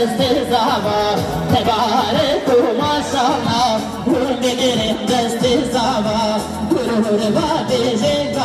desti zava Tebarek maşallah Gurur bilirim desti zava Gurur var diyecek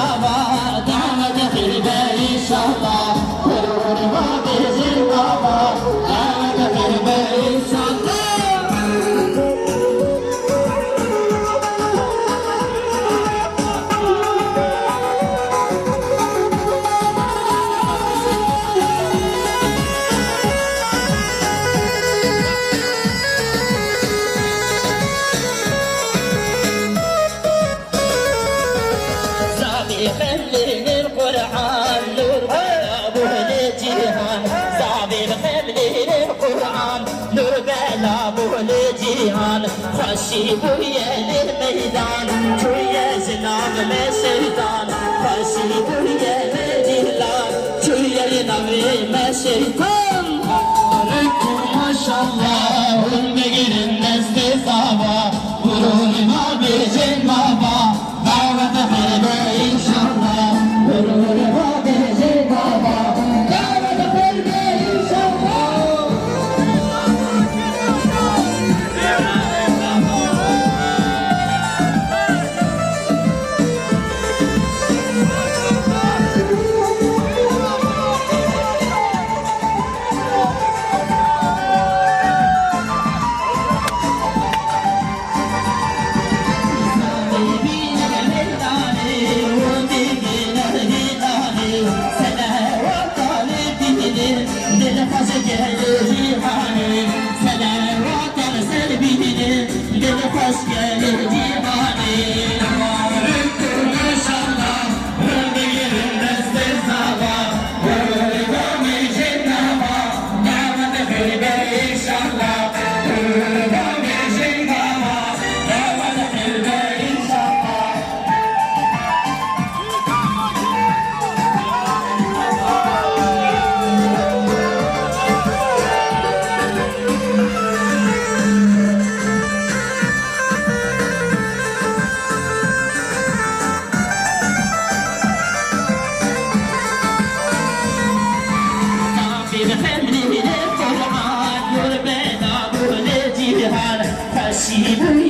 ne cihan Haşi bu yelir meydan Köye zinam me şeytan. Haşi bu yelir dillan Köye navi me şeytan Aleyküm maşallah Hulme girin nesli sabah Vurulma bizim hoş gelir divane. see